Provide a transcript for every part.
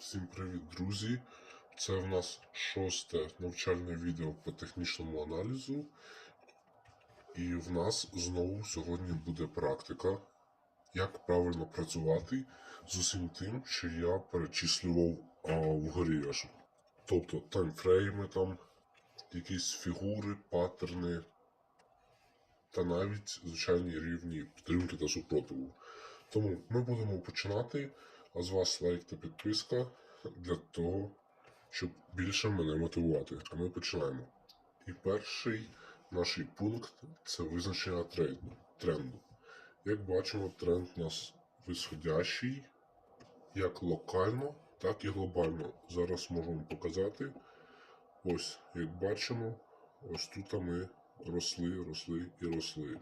Всім привіт, друзі! Це в нас шосте навчальне відео по технічному аналізу. І в нас знову сьогодні буде практика, як правильно працювати з усім тим, що я перечислював а, вгорі. аж. Тобто таймфрейми, там, якісь фігури, паттерни та навіть звичайні рівні підтримки та супротиву. Тому ми будемо починати. А з вас лайк та підписка для того, щоб більше мене мотивувати. А ми починаємо. І перший наш пункт це визначення тренду. Як бачимо, тренд у нас висходящий як локально, так і глобально. Зараз вам показати. Ось, як бачимо, ось тут ми росли, росли і росли.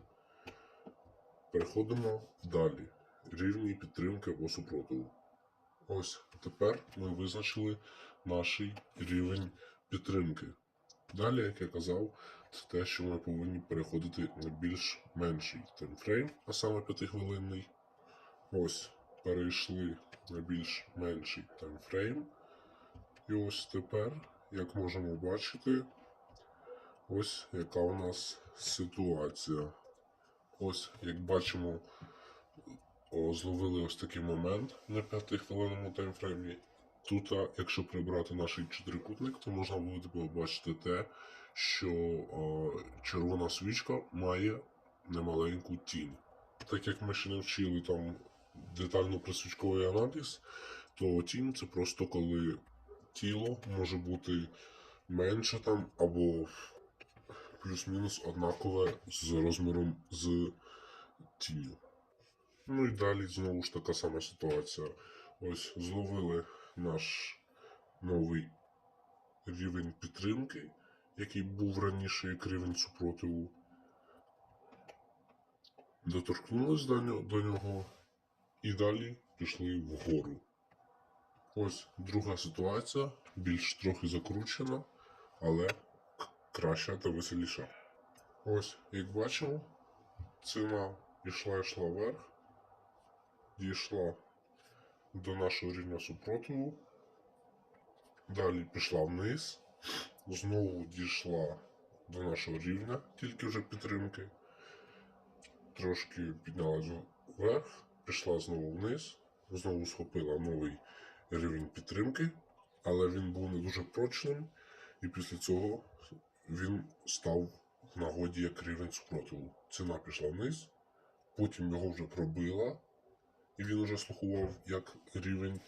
Переходимо далі. Рівні підтримки або супротиву. Ось тепер ми визначили наш рівень підтримки. Далі, як я казав, це те, що ми повинні переходити на більш менший таймфрейм, а саме 5-хвилинний. Ось перейшли на більш менший таймфрейм. І ось тепер, як можемо бачити, ось яка у нас ситуація. Ось, як бачимо, зловили ось такий момент на 5-хвилинному таймфреймі. Тут, якщо прибрати наш чотирикутник, то можна буде побачити те, що червона свічка має немаленьку тінь. Так як ми ще не вчили там детально присвічковий аналіз, то тінь це просто коли тіло може бути менше там або плюс-мінус однакове з розміром з тінню. Ну і далі знову ж така сама ситуація. Ось зловили наш новий рівень підтримки, який був раніше як рівень супротиву. Доторкнулись до нього, і далі пішли вгору. Ось друга ситуація, більш трохи закручена, але краща та веселіша. Ось, як бачимо, ціна пішла йшла вверх, дійшла до нашого рівня супротиву, далі пішла вниз, знову дійшла до нашого рівня, тільки вже підтримки, трошки піднялася вверх, пішла знову вниз, знову схопила новий рівень підтримки, але він був не дуже прочним, і після цього він став в нагоді як рівень супротиву. Ціна пішла вниз, потім його вже пробила, і він уже слухував як рівень